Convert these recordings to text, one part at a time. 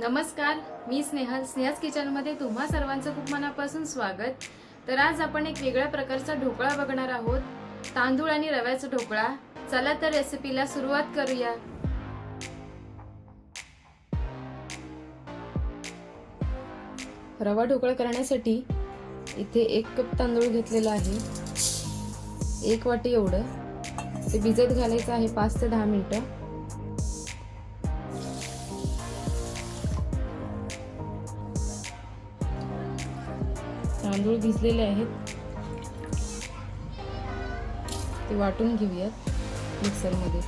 नमस्कार मी स्नेहल स्नेहज किचनमध्ये तुम्हा सर्वांचं खूप मनापासून स्वागत. तर आज आपण एक वेगळ्या प्रकारचा ढोकळा बघणार आहोत. तांदूळ आणि रव्याचा ढोकळा. चला तर रेसिपीला सुरुवात करूया. रवा ढोकळा करण्यासाठी इथे एक कप तांदूळ घेतलेला आहे. एक वाटी एवढं. ते भिजत घालायचं आहे पाच ते दहा मिनटं. तांदूळ भिजलेले आहेत. ते वाटून घेऊयात मिक्सरमध्ये.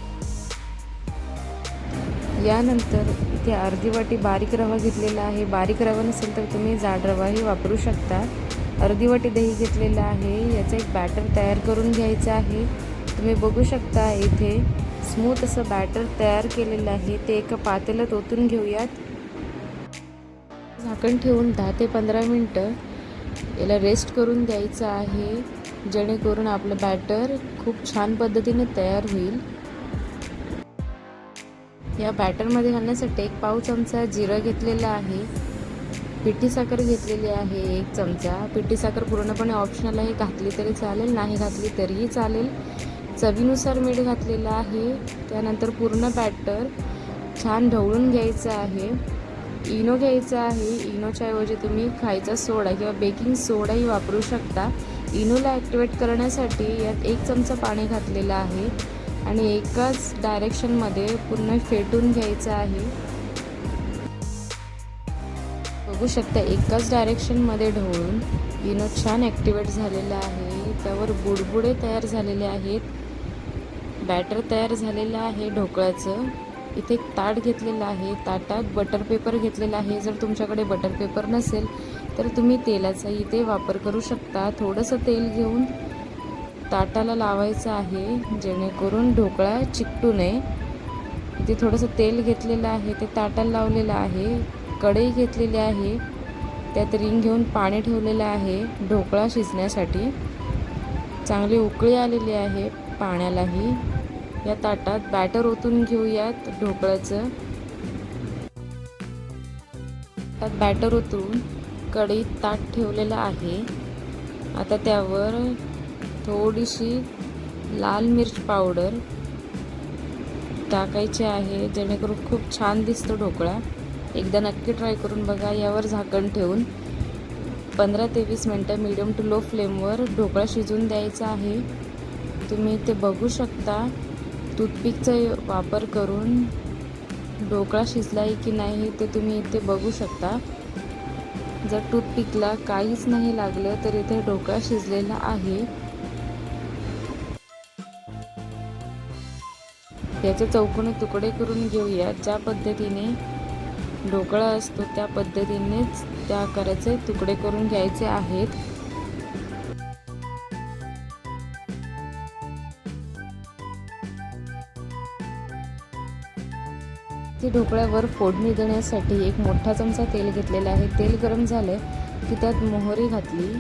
यानंतर इथे अर्धी वाटी बारीक रवा घेतलेला आहे. बारीक रवा नसेल तर तुम्ही जाड रवाही वापरू शकता. अर्धी वाटी दही घेतलेलं आहे. याचं एक बॅटर तयार करून घ्यायचं आहे. तुम्ही बघू शकता इथे स्मूथ असं बॅटर तयार केलेलं आहे. ते एका पातेल्यात ओतून घेऊयात. झाकण ठेवून दहा ते पंधरा मिनटं याला रेस्ट करून द्यायचं आहे जेणेकरून आपलं बॅटर खूप छान पद्धतीने तयार होईल. या बॅटरमध्ये घालण्यासाठी एक पाव चमचा जिरं घेतलेला आहे. पिठी साखर घेतलेली आहे एक चमचा. पिठी साखर पूर्णपणे ऑप्शनल आहे घातली तरी चालेल नाही घातली तरीही चालेल. चवीनुसार मीठ घातलेलं आहे. त्यानंतर पूर्ण बॅटर छान ढवळून घ्यायचं आहे. इनो घ्यायचा आहे. इनोच्या ऐवजी तुम्ही खायचा सोडा किंवा बेकिंग सोडाही वापरू शकता. इनोला ॲक्टिवेट करण्यासाठी यात एक चमचा पाणी घातलेलं आहे आणि एकाच डायरेक्शनमध्ये पूर्ण फेटून घ्यायचं आहे. बघू शकता एकाच डायरेक्शनमध्ये ढवळून इनो छान ॲक्टिवेट झालेला आहे. त्यावर बुडबुडे तयार झालेले आहेत. बॅटर तयार झालेलं आहे ढोकळ्याचं इथे एक ताट घेतलेलं आहे. ताटात बटर पेपर घेतलेला आहे. जर तुमच्याकडे बटर पेपर नसेल तर तुम्ही तेलाचा इथे वापर करू शकता. थोडंसं तेल घेऊन ताटाला लावायचं आहे जेणेकरून ढोकळा चिकटू नये. इथे थोडंसं तेल घेतलेलं आहे. ते ताटाला लावलेलं आहे. कढई घेतलेली आहे. त्यात रिंग घेऊन पाणी ठेवलेलं आहे. ढोकळा शिजण्यासाठी. चांगली उकळी आलेली आहे. पाण्यालाही. या ताटात बॅटर ओतून घेऊयात ढोकळ्याचं त्यात बॅटर ओतून कढईत ताट ठेवलेलं आहे. आता त्यावर थोडीशी लाल मिर्च पावडर टाकायची आहे जेणेकरून खूप छान दिसतो ढोकळा. एकदा नक्की ट्राय करून बघा यावर झाकण ठेवून पंधरा ते वीस मिनटं मीडियम टू लो फ्लेमवर ढोकळा शिजवून द्यायचा आहे. तुम्ही ते बघू शकता. टूथपिकचा वापर करून ढोकळा शिजला आहे की नाही ते तुम्ही इथे बघू शकता. जर टूथपिकला काहीच नाही लागलं तर इथे ढोकळा शिजलेला आहे. याचे चौकोनी तुकडे करून घेऊया. ज्या पद्धतीने ढोकळा असतो त्या पद्धतीनेच त्या आकाराचे तुकडे करून घ्यायचे आहेत. ती ढोकळ्यावर फोडणी देण्यासाठी एक मोठा चमचा तेल घेतलेला आहे. तेल गरम झालं की त्यात मोहरी घातली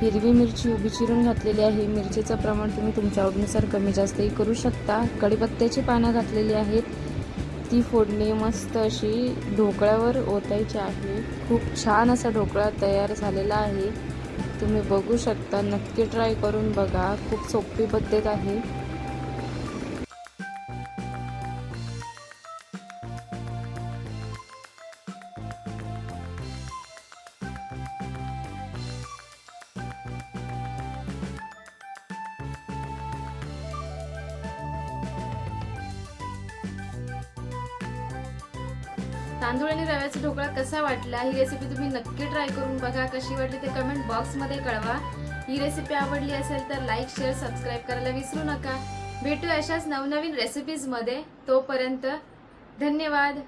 हिरवी मिरची उभी चिरून घातलेली आहे. मिरचीचं प्रमाण तुम्ही तुमच्या आवडीनुसार कमी जास्तही करू शकता. कढीपत्त्याची पानं घातलेली आहेत. ती फोडणी मस्त अशी ढोकळ्यावर ओतायची आहे. खूप छान असा ढोकळा तयार झालेला आहे. तुम्ही बघू शकता नक्की ट्राय करून बघा. खूप सोपी पद्धत आहे. तांदूळ आणि रव्याचा ढोकळा कसा वाटला? ही रेसिपी तुम्ही नक्की ट्राय करून बघा. कशी वाटली ते कमेंट बॉक्समध्ये कळवा. ही रेसिपी आवडली असेल तर लाईक शेअर सबस्क्राईब करायला विसरू नका. भेटू अशाच नवनवीन रेसिपीजमध्ये तोपर्यंत धन्यवाद.